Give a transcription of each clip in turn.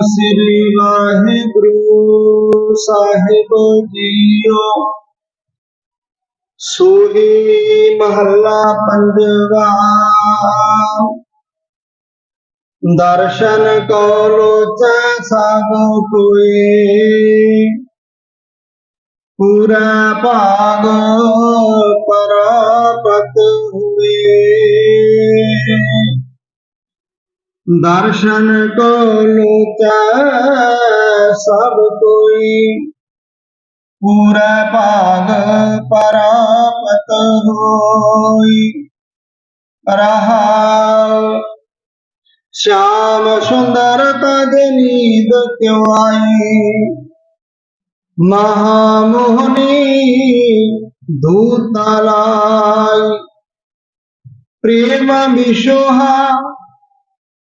ਸ੍ਰੀ ਵਾਹਿਗੁਰੂ ਸਾਹਿਬ JIO. ਸੋਹੀ ਮਹੱਲਾ ਪੰਜਵਾ। ਦਰਸ਼ਨ ਕੋ ਲੋਚੈ ਸਭ ਕੋਈ ਪੂਰਾ ਭਾਗ दर्शन को लुचा सब कोई पूरा पाग परापत होई रहा श्याम सुंदर जनीद क्यों आई महामोहनी धूतलाई प्रेम विशोहा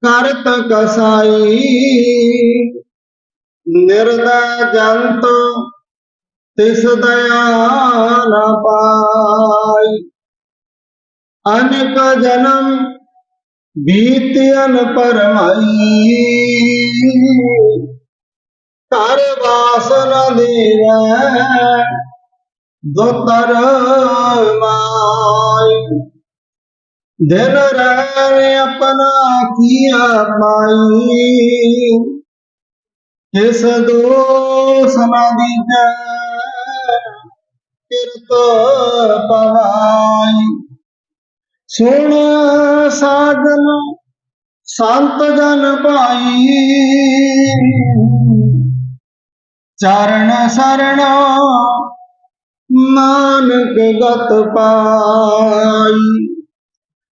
ਕਰਤ ਕਸਾਈ ਨਿਰਦਾ ਜੰਤ ਤਿਸ ਦਇਆ ਨ ਪਾਈ। ਅਨੇਕ ਜਨਮ ਬੀਤਿਅਨ ਪਰਮਾਈ। ਕਰ ਵਾਸਨ ਦੇਵੈ, ਦੁਤਰ ਮਾਈ। ਦਿਨ ਰਹਿ ਆਪਣਾ ਕੀਆ ਪਾਈ। ਇਸ ਦੋਸ ਨਾ ਦੀਜੈ ਕਿਰਤ ਪਵਾਈ। ਸੁਣ ਸਾਜਨ ਸੰਤ ਜਨ ਭਾਈ। ਚਰਨ ਸਰਣ ਨਾਨਕ ਗਤ ਪਾਈ।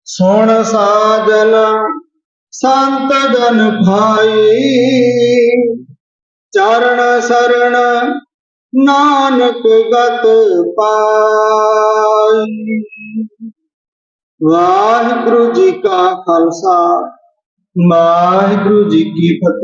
ਸੁਣ ਸਾਜਨ ਸੰਤ ਜਨ ਭਾਈ। ਚਰਨ ਸਰਣ ਨਾਨਕ ਗਤ ਪਾਈ। ਵਾਹਿਗੁਰੂ ਜੀ ਕਾ ਖਾਲਸਾ, ਵਾਹਿਗੁਰੂ ਜੀ ਕੀ ਫਤਿਹ।